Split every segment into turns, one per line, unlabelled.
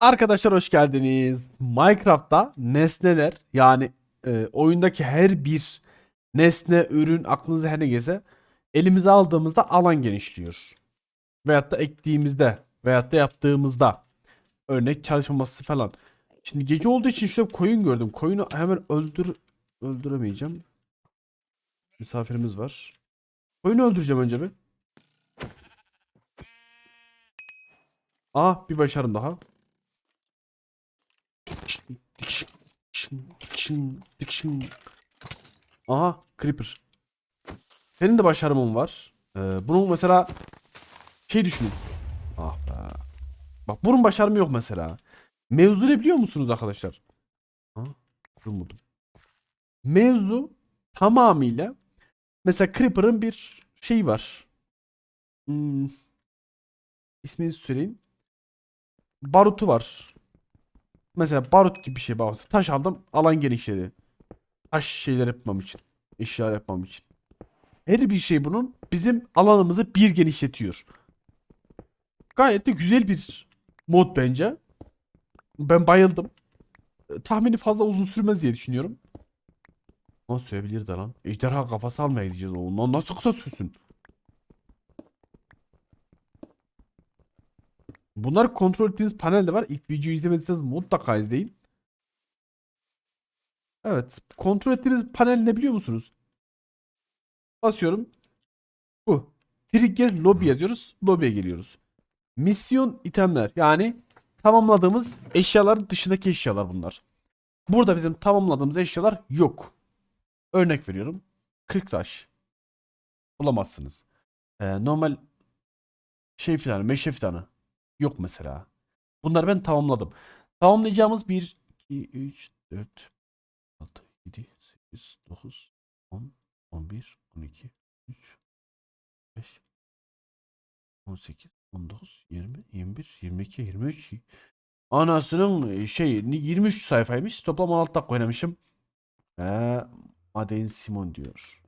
Arkadaşlar hoş geldiniz. Minecraft'ta nesneler yani e, oyundaki her bir nesne, ürün aklınıza her ne gelse elimize aldığımızda alan genişliyor. Veyahut da ektiğimizde veyahut da yaptığımızda örnek çalışmaması falan. Şimdi gece olduğu için şöyle koyun gördüm. Koyunu hemen öldür öldüremeyeceğim. Misafirimiz var. Koyunu öldüreceğim önce bir. Aa bir başarım daha. Aha Creeper. Senin de başarımın var. Ee, bunun mesela şey düşünün. Ah be. Bak bunun başarımı yok mesela. Mevzu ne biliyor musunuz arkadaşlar? Ha? Bulmadım. Mevzu tamamıyla mesela Creeper'ın bir şeyi var. Hmm. İsmini söyleyeyim. Barutu var. Mesela barut gibi bir şey bak. Taş aldım alan genişledi. Taş şeyler yapmam için. Eşya yapmam için. Her bir şey bunun bizim alanımızı bir genişletiyor. Gayet de güzel bir mod bence. Ben bayıldım. E, Tahmini fazla uzun sürmez diye düşünüyorum. Nasıl sürebilir de lan? Ejderha kafası almaya gideceğiz. Ondan nasıl kısa sürsün? Bunları kontrol ettiğiniz panelde var. İlk videoyu izlemediyseniz mutlaka izleyin. Evet. Kontrol ettiğiniz panel ne biliyor musunuz? Basıyorum. Bu. Trigger lobby yazıyoruz. Lobby'ye geliyoruz. Misyon itemler. Yani tamamladığımız eşyaların dışındaki eşyalar bunlar. Burada bizim tamamladığımız eşyalar yok. Örnek veriyorum. 40 taş. Bulamazsınız. Ee, normal şey filan, meşe filanı. Yok mesela. Bunları ben tamamladım. Tamamlayacağımız 1, 2, 3, 4, 6, 7, 8, 9, 10, 11, 12, 13, 15, 18, 19, 20, 21, 22, 23. Anasının e, şey 23 sayfaymış. Toplam 16 dakika oynamışım. Ee, Madein Simon diyor.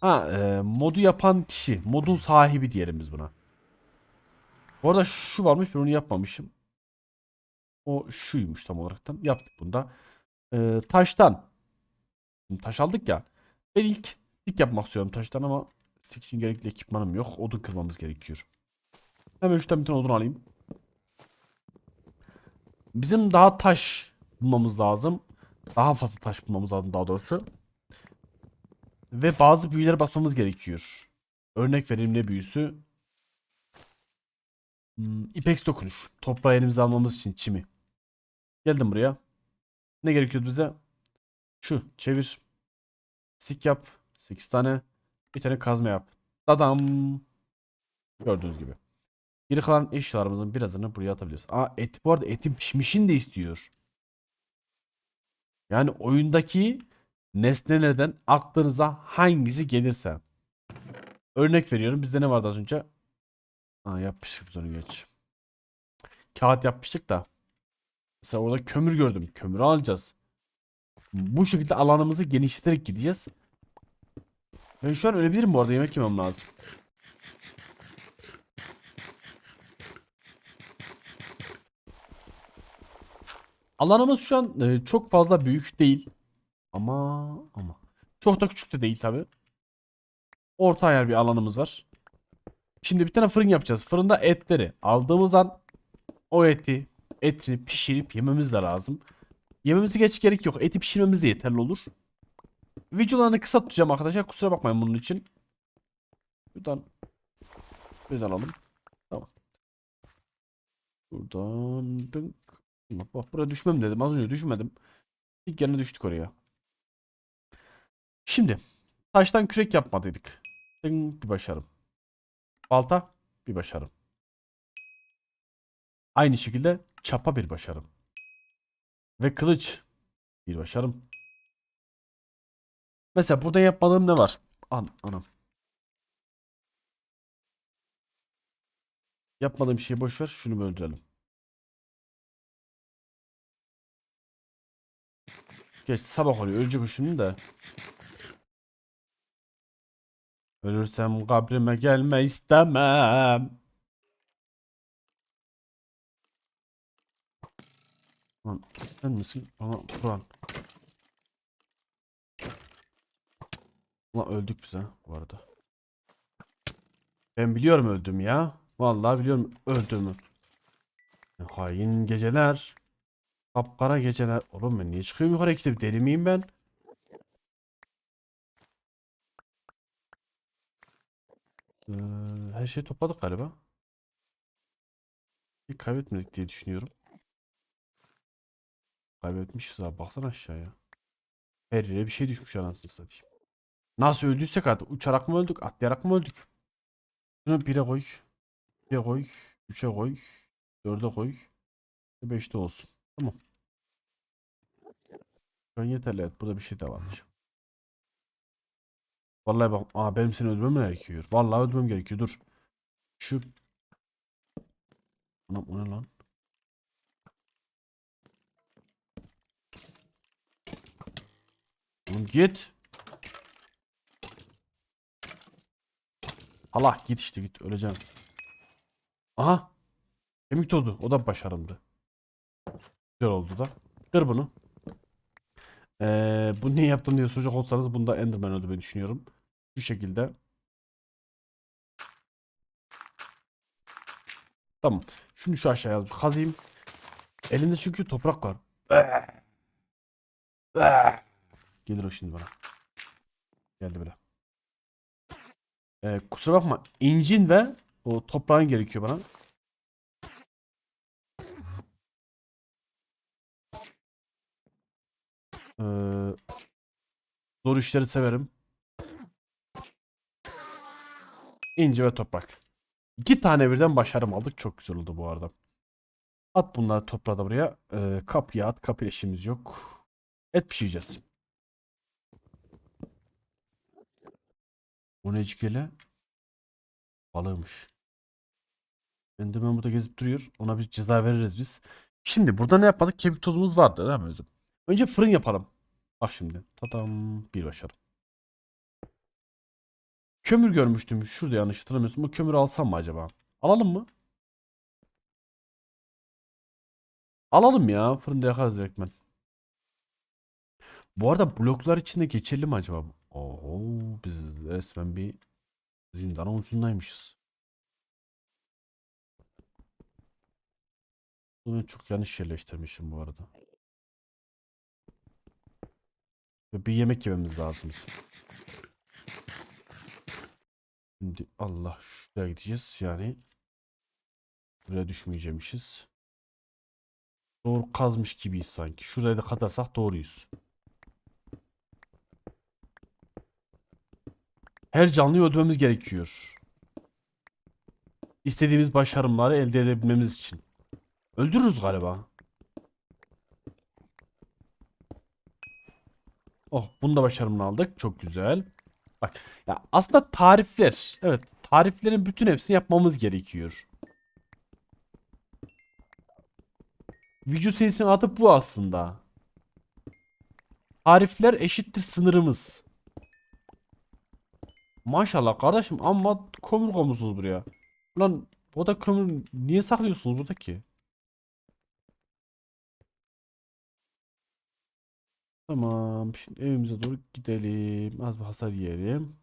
Ha, e, modu yapan kişi, modun sahibi diyelim biz buna. Bu arada şu varmış ben onu yapmamışım. O şuymuş tam olaraktan. Yaptık bunda. E, taştan. Şimdi taş aldık ya. Ben ilk stick yapmak istiyorum taştan ama stick için gerekli ekipmanım yok. Odun kırmamız gerekiyor. Hemen şuradan bir tane odun alayım. Bizim daha taş bulmamız lazım. Daha fazla taş bulmamız lazım daha doğrusu. Ve bazı büyülere basmamız gerekiyor. Örnek vereyim ne büyüsü? Hmm, İpex dokunuş. Toprağı elimize almamız için çimi. Geldim buraya. Ne gerekiyor bize? Şu çevir. Stick yap. 8 tane. Bir tane kazma yap. Dadam. Gördüğünüz gibi. Geri kalan eşyalarımızın birazını buraya atabiliyoruz. Aa et bu arada etin pişmişini de istiyor. Yani oyundaki nesnelerden aklınıza hangisi gelirse. Örnek veriyorum. Bizde ne vardı az önce? Aa, yapmıştık biz onu geç. Kağıt yapmıştık da. Mesela orada kömür gördüm. Kömürü alacağız. Bu şekilde alanımızı genişleterek gideceğiz. Ben şu an ölebilirim bu arada. Yemek yemem lazım. Alanımız şu an e, çok fazla büyük değil. Ama ama. Çok da küçük de değil tabi. Orta ayar bir alanımız var. Şimdi bir tane fırın yapacağız. Fırında etleri aldığımız an o eti etini pişirip yememiz de lazım. Yememize geç gerek yok. Eti pişirmemiz de yeterli olur. Videolarını kısa tutacağım arkadaşlar. Kusura bakmayın bunun için. Buradan buradan alalım. Tamam. Buradan dınk. Bak buraya düşmem dedim. Az önce düşmedim. İlk yerine düştük oraya. Şimdi taştan kürek yapmadıydık. Bir başarım. Balta bir başarım. Aynı şekilde çapa bir başarım. Ve kılıç bir başarım. Mesela burada yapmadığım ne var? An anam. Yapmadığım şeyi boş ver. Şunu öldürelim. Geç sabah oluyor. Ölecek o şimdi de. Ölürsem kabrime gelme istemem. Lan sen misin? Ama Kur'an. Ulan öldük biz ha bu arada. Ben biliyorum öldüm ya. Vallahi biliyorum öldüğümü. E, hain geceler. Kapkara geceler. Oğlum ben niye çıkıyorum yukarı ekip deli miyim ben? Ee, her şeyi topladık galiba. Bir kaybetmedik diye düşünüyorum. Kaybetmişiz abi. Baksana aşağıya. Her yere bir şey düşmüş anasını satayım. Nasıl öldüysek artık. Uçarak mı öldük? Atlayarak mı öldük? Şunu 1'e koy. 2'ye koy. 3'e koy. 4'e koy. 5'te olsun. Tamam. An yeterli. Evet. Burada bir şey de varmış. Vallahi bak. Aa benim seni öldürmem gerekiyor? Vallahi öldürmem gerekiyor. Dur. Şu. Anam o ne lan? Oğlum git. Allah git işte git öleceğim. Aha. Kemik tozu. O da başarımdı. Güzel oldu da. Kır bunu. Ee, bu niye yaptım diye soracak olsanız bunda Enderman öldürmeyi düşünüyorum. Şu şekilde. Tamam. Şunu şu aşağıya kazayım. Elinde çünkü toprak var. Gelir o şimdi bana. Geldi bile. Ee, kusura bakma. İncin ve o toprağın gerekiyor bana. Ee, zor işleri severim. İnci ve toprak. İki tane birden başarım aldık. Çok güzel oldu bu arada. At bunları toprağa da buraya. Ee, kapıya at. Kapı işimiz yok. Et pişireceğiz. Bu ne cikele? Balığımış. Enderman burada gezip duruyor. Ona bir ceza veririz biz. Şimdi burada ne yapmadık? Kemik tozumuz vardı değil mi bizim? Önce fırın yapalım. Bak şimdi. Tatam bir başarım. Kömür görmüştüm. Şurada yanlış hatırlamıyorsun. Bu kömürü alsam mı acaba? Alalım mı? Alalım ya. Fırında yakarız direktmen. Bu arada bloklar içinde geçerli mi acaba? Oho biz resmen bir zindanın ucundaymışız. Bunu çok yanlış yerleştirmişim bu arada. Bir yemek yememiz lazım. Şimdi Allah şuraya gideceğiz yani. Buraya düşmeyecekmişiz. Doğru kazmış gibiyiz sanki. Şuraya da kazarsak doğruyuz. Her canlıyı öldürmemiz gerekiyor. İstediğimiz başarımları elde edebilmemiz için. Öldürürüz galiba. Oh, bunu da başarımını aldık. Çok güzel. Bak, ya aslında tarifler. Evet, tariflerin bütün hepsini yapmamız gerekiyor. Video serisinin adı bu aslında. Tarifler eşittir sınırımız. Maşallah kardeşim amma kömür koymuşsunuz buraya. Ulan o da kömür niye saklıyorsunuz burada ki? Tamam. Şimdi evimize doğru gidelim. Az bir hasar yiyelim.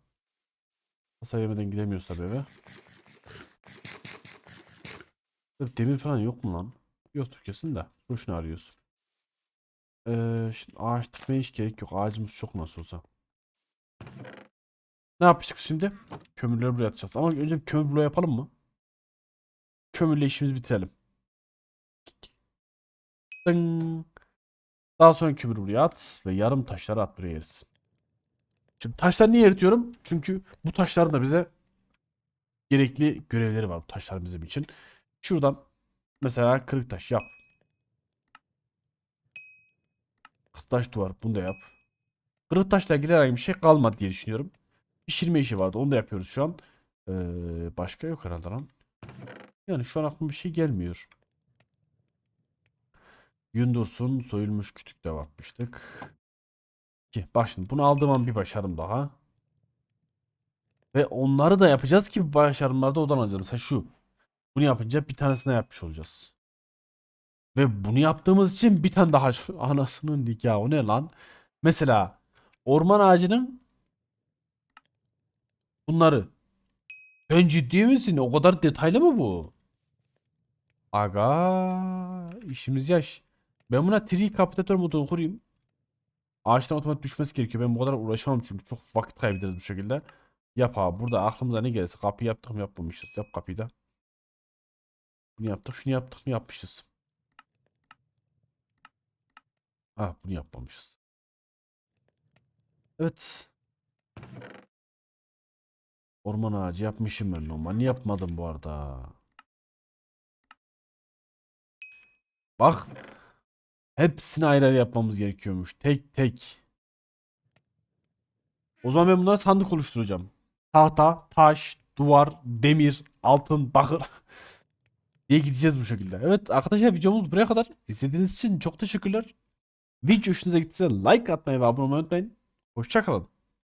Hasar yemeden gidemiyoruz tabii eve. Demir falan yok mu lan? Yoktur kesin de. Boşuna arıyorsun. Ee, şimdi ağaç dikmeye hiç gerek yok. Ağacımız çok nasıl olsa. Ne yapmıştık şimdi? Kömürleri buraya atacağız. Ama önce kömür bloğu yapalım mı? Kömürle işimizi bitirelim. Ding. Daha sonra kömür buraya at ve yarım taşları at buraya yeriz. Şimdi taşları niye eritiyorum? Çünkü bu taşların da bize gerekli görevleri var bu taşlar bizim için. Şuradan mesela kırık taş yap. Kırık taş duvar bunu da yap. Kırık taşla herhangi bir şey kalmadı diye düşünüyorum. Pişirme işi vardı onu da yapıyoruz şu an. Ee, başka yok herhalde lan. Yani şu an aklıma bir şey gelmiyor. Gün dursun soyulmuş kütük de bakmıştık. Ki bak bunu aldığım an bir başarım daha. Ve onları da yapacağız ki başarımlarda odan alacağız. Mesela şu. Bunu yapınca bir tanesine yapmış olacağız. Ve bunu yaptığımız için bir tane daha anasının nikahı ne lan? Mesela orman ağacının bunları. Sen ciddi misin? O kadar detaylı mı bu? Aga işimiz yaş. Ben buna tree kapitülatör modunu kurayım. Ağaçtan otomatik düşmesi gerekiyor. Ben bu kadar uğraşamam çünkü çok vakit kaybederiz bu şekilde. Yap abi burada aklımıza ne gelirse kapıyı yaptık mı yapmamışız. Yap kapıyı da. Bunu yaptık şunu yaptık mı yapmışız. Ah bunu yapmamışız. Evet. Orman ağacı yapmışım ben normal. Niye yapmadım bu arada? Bak. Hepsini ayrı ayrı yapmamız gerekiyormuş. Tek tek. O zaman ben bunlara sandık oluşturacağım. Tahta, taş, duvar, demir, altın, bakır diye gideceğiz bu şekilde. Evet arkadaşlar videomuz buraya kadar. İzlediğiniz için çok teşekkürler. Video hoşunuza gittiyse like atmayı ve abone olmayı unutmayın. Hoşçakalın.